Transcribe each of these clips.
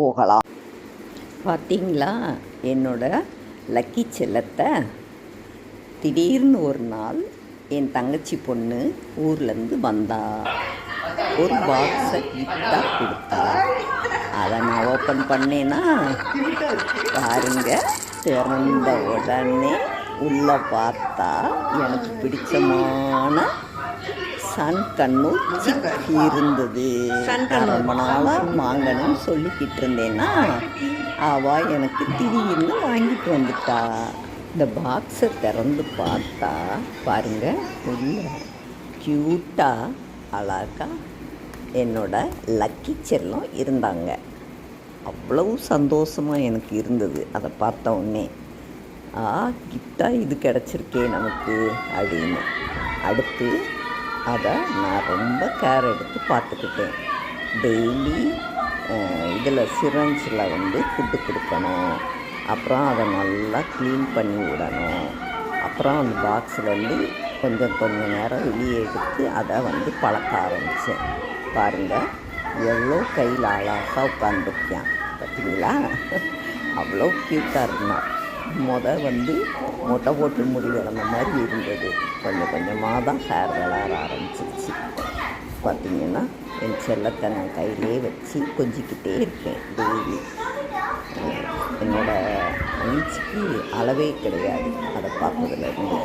போகலாம். பார்த்தீங்களா என்னோட லக்கி செல்லத்தை திடீர்னு ஒரு நாள் என் தங்கச்சி பொண்ணு ஊர்லேருந்து வந்தா. ஒரு பாக்ஸை கிஃப்டாக கொடுத்தா. அதை நான் ஓப்பன் பண்ணேன்னா பாருங்க திறந்த உடனே உள்ளே பார்த்தா எனக்கு பிடிச்சமான சன் கண்ணூர் சிக்கி இருந்தது ரொம்ப நாளாக வாங்கணும்னு சொல்லிக்கிட்டு இருந்தேன்னா அவள் எனக்கு திடீர்னு வாங்கிட்டு வந்துட்டா. இந்த பாக்ஸை திறந்து பார்த்தா பாருங்க உள்ள க்யூட்டாக அழகா என்னோட லக்கி செல்லம் இருந்தாங்க. அவ்வளவு சந்தோஷமாக எனக்கு இருந்தது அதை பார்த்த உடனே. ஆ கிஃப்டாக இது கிடச்சிருக்கே நமக்கு அப்படின்னு. அடுத்து அதை நான் ரொம்ப கேர் எடுத்து பார்த்துக்கிட்டேன். டெய்லி இதில் சிரஞ்சில் வந்து ஃபுட்டு கொடுக்கணும். அப்புறம் அதை நல்லா க்ளீன் பண்ணி விடணும். அப்புறம் அந்த பாக்ஸ்லேருந்து கொஞ்சம் கொஞ்சம் நேரம் வெளியே எடுத்து அதை வந்து பழக்க ஆரம்பித்தேன் பாருங்கள் எவ்வளோ கையில் அழகாக உட்காந்துருக்கேன் பார்த்தீங்களா? அவ்வளோ க்யூட்டாக இருந்தான். முத வந்து மொட்டை போட்டு முடி வளர்ந்த மாதிரி இருந்தது. கொஞ்சம் கொஞ்சமாக தான் ஹேர் வளர ஆரம்பிச்சிருச்சு. பார்த்தீங்கன்னா என் செல்லத்தை நான் கையிலே வச்சு கொஞ்சிக்கிட்டே இருப்பேன் டெய்லி. என்னோடய மூச்சுக்கு அளவே கிடையாது. அதை பார்த்ததுலேருந்து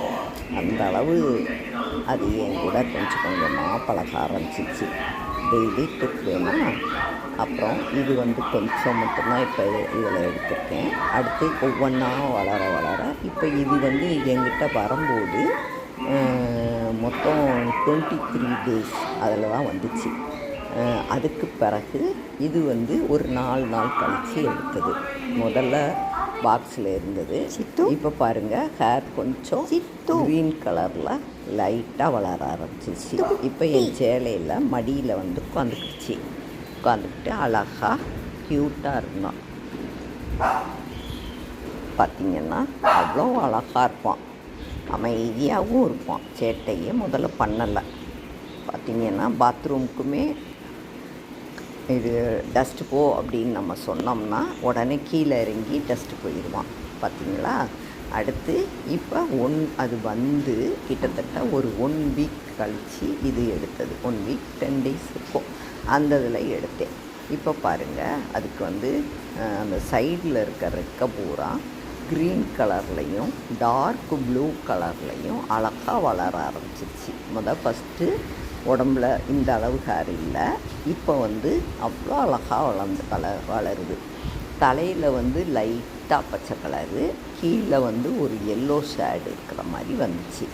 அந்த அளவு அது என் கூட கொஞ்சம் கொஞ்சமாக பழக ஆரம்பிச்சிச்சு. டெய்லி தூக்குவேன்னா அப்புறம் இது வந்து கொஞ்சம் மட்டும்தான் இப்போ இதில் எடுத்திருக்கேன். அடுத்து ஒவ்வொன்றா வளர வளர இப்போ இது வந்து எங்கிட்ட வரும்போது மொத்தம் டுவெண்ட்டி த்ரீ டேஸ் அதில் தான் வந்துச்சு. அதுக்கு பிறகு இது வந்து ஒரு நாலு நாள் கழித்து எடுத்தது. முதல்ல பாக்ஸில் இருந்தது. இப்போ பாருங்கள் ஹேர் கொஞ்சம் க்ரீன் கலரில் லைட்டாக வளர ஆரம்பிச்சிச்சு இப்போ என் சேலையில் மடியில் வந்து உட்காந்துக்கிச்சு உட்காந்துக்கிட்டு அழகாக க்யூட்டாக இருந்தான். பார்த்திங்கன்னா அவ்வளோ அழகாக இருப்பான். அமைதியாகவும் இருப்பான். சேட்டையே முதல்ல பண்ணலை. பார்த்திங்கன்னா பாத்ரூமுக்குமே இது டஸ்ட்டு போ அப்படின்னு நம்ம சொன்னோம்னா உடனே கீழே இறங்கி டஸ்ட்டு போயிடுவான். பார்த்தீங்களா? அடுத்து இப்போ ஒன் அது வந்து கிட்டத்தட்ட ஒரு ஒன் வீக் கழித்து இது எடுத்தது. ஒன் வீக் டென் டேஸ் இருக்கும். அந்த இதில் எடுத்தேன். இப்போ பாருங்கள் அதுக்கு வந்து அந்த சைடில் இருக்க ரெக்க பூரா க்ரீன் கலர்லேயும் டார்க் ப்ளூ கலர்லேயும் அழகாக வளர ஆரம்பிச்சிருச்சு. முதல் ஃபஸ்ட்டு உடம்புல இந்த அளவு ஹேர் இல்லை இப்போ வந்து அவ்வளோ அழகாக வளர்ந்து வள வளருது. தலையில் வந்து லைட்டாக பச்சை கலரு கீழே வந்து ஒரு எல்லோ ஷேடு இருக்கிற மாதிரி வந்துச்சு.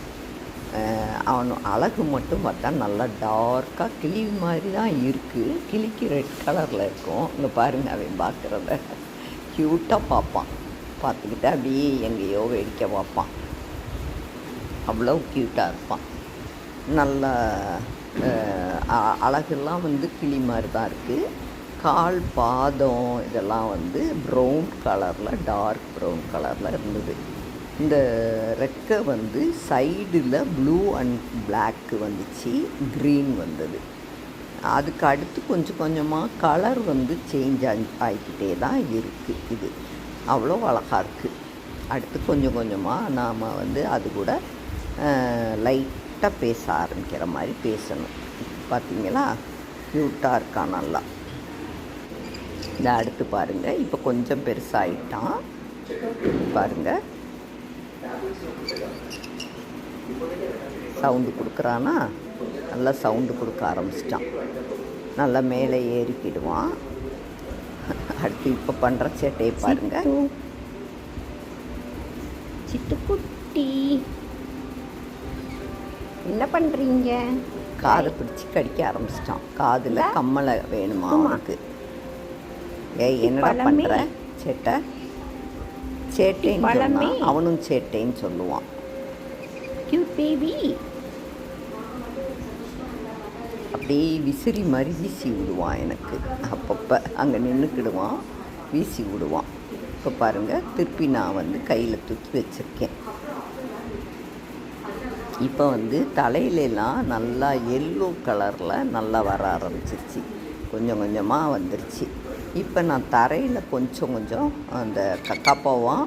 அவன் அழகு மட்டும் பார்த்தா நல்லா டார்க்காக கிளி மாதிரி தான் இருக்குது கிளிக்கு ரெட் கலரில் இருக்கும். இங்கே பாருங்கள் அவன் பார்க்குறத. க்யூட்டாக பார்ப்பான். பார்த்துக்கிட்டு அப்படியே எங்கேயோ வேடிக்கை பார்ப்பான். அவ்வளோ க்யூட்டாக இருப்பான். நல்லா அழகெல்லாம் வந்து கிளி மாதிரி தான் இருக்குது கால் பாதம் இதெல்லாம் வந்து ப்ரௌன் கலரில் டார்க் ப்ரௌன் கலரில் இருந்தது. இந்த ரெக்கை வந்து சைடில் ப்ளூ அண்ட் பிளாக்கு வந்துச்சு க்ரீன் வந்தது. அதுக்கு அடுத்து கொஞ்சம் கொஞ்சமாக கலர் வந்து சேஞ்ச் ஆகி ஆகிக்கிட்டே தான் இருக்குது இது. அவ்வளோ அழகாக இருக்குது அடுத்து கொஞ்சம் கொஞ்சமாக நாம் வந்து அது கூட லைட் க்யூட்டாக பேச ஆரம்பிக்கிற மாதிரி பேசணும். பார்த்தீங்களா க்யூட்டாக இருக்கான் நல்லா. இந்த அடுத்து பாருங்கள் இப்போ கொஞ்சம் பெருசாகிட்டான் பாருங்கள் சவுண்டு கொடுக்குறானா? நல்லா சவுண்டு கொடுக்க ஆரம்பிச்சிட்டான். நல்லா மேலே ஏறிக்கிடுவான். அடுத்து இப்போ பண்ணுற சேட்டையை பாருங்கள் சிட்டுக்குட்டி என்ன பண்ணுறீங்க காதை பிடிச்சி கடிக்க ஆரம்பிச்சிட்டான் காதில் கம்மலை வேணுமா அவனுக்கு ஏய் என்னடா. பண்ணுற சேட்டை? சேட்டைன்னு பழமே. சொன்னா அவனும் சேட்டைன்னு சொல்லுவான். கியூட் பேபி அப்படியே விசிறி மாதிரி வீசி விடுவான் எனக்கு. அப்பப்போ அங்கே நின்றுக்கிடுவான் வீசி விடுவான். இப்போ பாருங்கள் திருப்பி நான் வந்து கையில் தூக்கி வச்சுருக்கேன். இப்போ வந்து தலையிலலாம் நல்லா எல்லோ கலரில் நல்லா வர ஆரம்பிச்சிருச்சு. கொஞ்சம் கொஞ்சமாக வந்துருச்சு. இப்போ நான் தரையில் கொஞ்சம் கொஞ்சம் அந்த கக்காப்பாவும்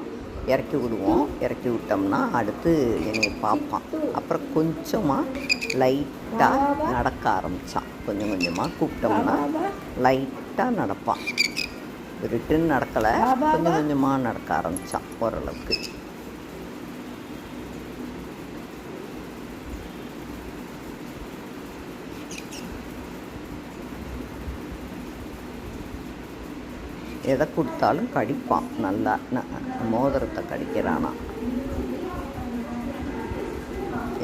இறக்கி விடுவோம். இறக்கி விட்டோம்னா அடுத்து என்னை பார்ப்பான். அப்புறம் கொஞ்சமாக லைட்டாக நடக்க ஆரம்பித்தான் கொஞ்சம் கொஞ்சமாக கூப்பிட்டோம்னா லைட்டாக நடப்பான். ரிட்டன் நடக்கலை. கொஞ்சம் கொஞ்சமாக நடக்க ஆரம்பித்தான் ஓரளவுக்கு. எதை கொடுத்தாலும் கடிப்பான். நல்லா மோதிரத்தை கடிக்கிறானா.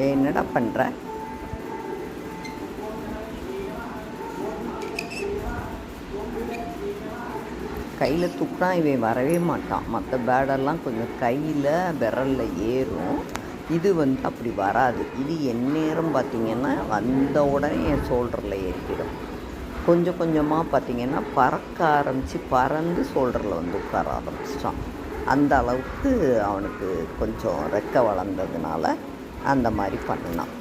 என்னடா பண்ணுற கையில் தூக்கினா இவன் வரவே மாட்டான். மற்ற பேடெல்லாம் கொஞ்சம் கையில் விரலில் ஏறும். இது வந்து அப்படி வராது. இது எந்நேரம் பார்த்தீங்கன்னா வந்த உடனே என் ஷோல்டரில் ஏறிக்கிடும். கொஞ்சம் கொஞ்சமாக பார்த்திங்கன்னா பறக்க ஆரம்பித்து பறந்து ஷோல்டரில் வந்து உட்கார ஆரம்பிச்சிட்டான். அந்த அளவுக்கு அவனுக்கு கொஞ்சம் ரெக்க வளர்ந்ததுனால அந்த மாதிரி பண்ணினான்.